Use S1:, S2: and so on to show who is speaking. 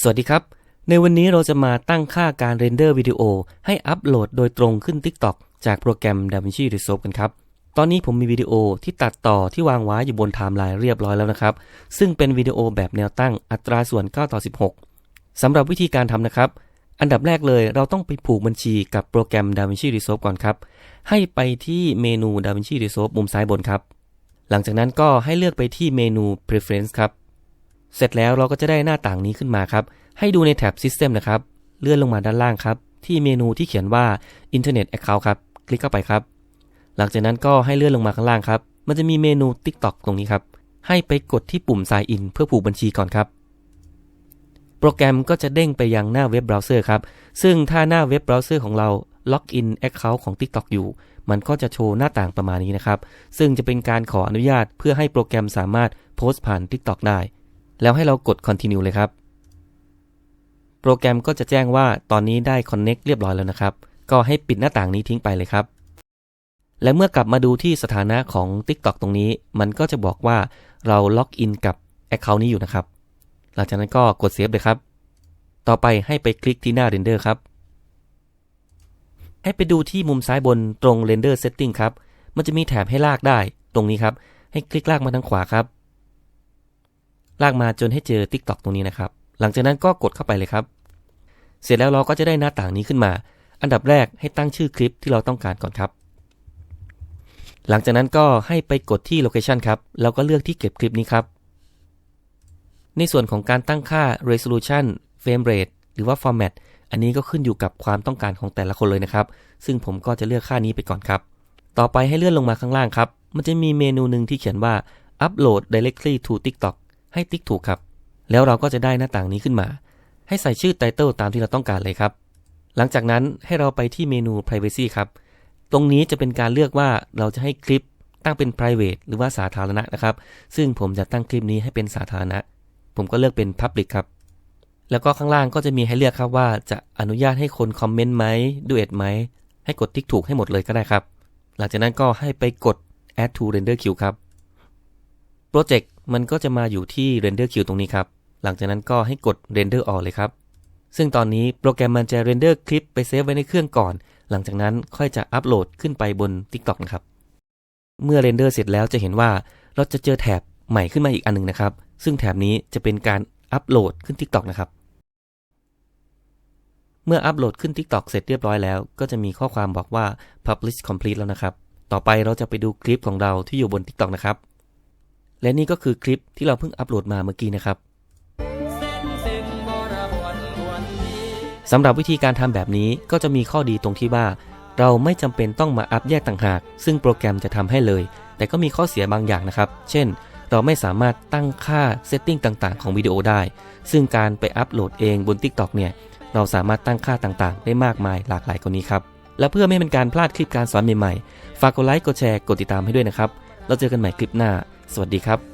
S1: สวัสดีครับ ในวันนี้เราจะมาตั้งค่าการเรนเดอร์วิดีโอให้อัปโหลดโดยตรงขึ้น TikTok จากโปรแกรม DaVinci Resolve กันครับ ตอนนี้ผมมีวิดีโอที่ตัดต่อที่วางไว้อยู่บนไทม์ไลน์เรียบร้อยแล้วนะครับ ซึ่งเป็นวิดีโอแบบแนวตั้งอัตราส่วน 9 ต่อ 16 สำหรับวิธีการทำนะครับ อันดับแรกเลยเราต้องไปผูกบัญชีกับโปรแกรม DaVinci Resolve ก่อนครับ ให้ไปที่เมนู DaVinci Resolve มุมซ้ายบนครับ หลังจากนั้นก็ให้เลือกไปที่เมนู Preference ครับ เสร็จแล้วเราก็จะได้หน้าต่างนี้ขึ้นมาครับ ให้ดูในแท็บ System นะครับ เลื่อนลงมาด้านล่างครับ ที่เมนูที่เขียนว่า Internet Account ครับ คลิกเข้าไปครับ หลังจากนั้นก็ให้เลื่อนลงมาข้างล่างครับ มันจะมีเมนู TikTok ตรงนี้ครับ ให้ไปกดที่ปุ่ม Sign In เพื่อผูกบัญชีก่อนครับ โปรแกรมก็จะเด้งไปยังหน้าเว็บเบราว์เซอร์ครับ ซึ่งถ้าหน้าเว็บเบราว์เซอร์ของเราล็อกอิน Account ของ TikTok อยู่ มันก็จะโชว์หน้าต่างประมาณนี้นะครับ ซึ่งจะเป็นการขออนุญาตเพื่อให้โปรแกรมสามารถโพสต์ผ่าน TikTok ได้ แล้วให้เรากด continue เลยครับ โปรแกรมก็จะแจ้งว่าตอนนี้ได้ connect เรียบร้อยแล้วนะครับ ก็ให้ปิดหน้าต่างนี้ทิ้งไปเลยครับ และเมื่อกลับมาดูที่สถานะของ TikTok ตรงนี้ มันก็จะบอกว่าเราล็อกอินกับ Account นี้อยู่นะครับ หลังจากนั้นก็กด save เลยครับ ต่อไปให้ไปคลิกที่หน้า render ครับ ให้ไปดูที่มุมซ้ายบนตรง render setting ครับ มันจะมีแถบให้ลากได้ตรงนี้ครับ ให้คลิกลากมาทางขวาครับ ลากมาจนให้เจอ TikTok ตรงนี้นะครับ หลังจากนั้นก็กดเข้าไปเลยครับ เสร็จแล้วเราก็จะได้หน้าต่างนี้ขึ้นมา อันดับแรกให้ตั้งชื่อคลิปที่เราต้องการก่อนครับ หลังจากนั้นก็ให้ไปกดที่ Location ครับ แล้วก็เลือกที่เก็บคลิปนี้ครับ ในส่วนของการตั้งค่า Resolution Frame Rate หรือว่า Format อันนี้ก็ขึ้นอยู่กับความต้องการของแต่ละคนเลยนะครับ ซึ่งผมก็จะเลือกค่านี้ไปก่อนครับ ต่อไปให้เลื่อนลงมาข้างล่างครับ มันจะมีเมนูหนึ่งที่เขียนว่า Upload Directly to TikTok ให้ติ๊กถูกครับ แล้วเราก็จะได้หน้าต่างนี้ขึ้นมา ให้ใส่ชื่อไตเติลตามที่เราต้องการเลยครับ หลังจากนั้นให้เราไปที่เมนู Privacy ครับ ตรงนี้จะเป็นการเลือกว่าเราจะให้คลิปตั้งเป็น private หรือว่าสาธารณะนะครับ ซึ่งผมจะตั้งคลิปนี้ให้เป็นสาธารณะ ผมก็เลือกเป็น Public ครับ แล้วก็ข้างล่างก็จะมีให้เลือกครับว่าจะอนุญาตให้คนคอมเมนต์ไหมดูเอ็ดไหม ให้กดติ๊กถูกให้หมดเลยก็ได้ครับ หลังจากนั้นก็ให้ไปกด add to render queue ครับโปรเจกต์ มันก็จะมาอยู่ที่ render queue ตรงนี้ครับ หลังจากนั้นก็ให้กด render all เลยครับ ซึ่งตอนนี้โปรแกรมมันจะ render คลิปไปเซฟไว้ในเครื่องก่อน หลังจากนั้นค่อยจะอัปโหลดขึ้นไปบน TikTok นะครับ เมื่อ render เสร็จแล้วจะเห็นว่าเราจะเจอแถบใหม่ขึ้นมาอีกอันหนึ่งนะครับ ซึ่งแถบนี้จะเป็นการอัปโหลดขึ้น TikTok นะครับ เมื่ออัปโหลดขึ้น TikTok เสร็จเรียบร้อยแล้ว ก็จะมีข้อความบอกว่า publish complete แล้วนะครับ ต่อไปเราจะไปดูคลิปของเราที่อยู่บน TikTok นะครับ และนี่ก็คือคลิปที่เราเพิ่งอัปโหลดมาเมื่อกี้นะครับสำหรับวิธีการทำแบบนี้ก็จะมีข้อดีตรงที่ว่า เราไม่จำเป็นต้องมาอัพแยกต่างหาก ซึ่งโปรแกรมจะทำให้เลย แต่ก็มีข้อเสียบางอย่างนะครับ เช่น เราไม่สามารถตั้งค่าเซตติ้งต่างๆ ของวิดีโอได้ ซึ่งการไปอัปโหลดเองบน TikTok เนี่ย เราสามารถตั้งค่าต่างๆ ได้มากมายหลากหลายกว่านี้ครับ และเพื่อไม่เป็นการพลาดคลิปการสอนใหม่ๆ ฝากกดไลค์ กดแชร์ กดติดตามให้ด้วยนะครับ เราเจอกันใหม่คลิปหน้า สวัสดีครับ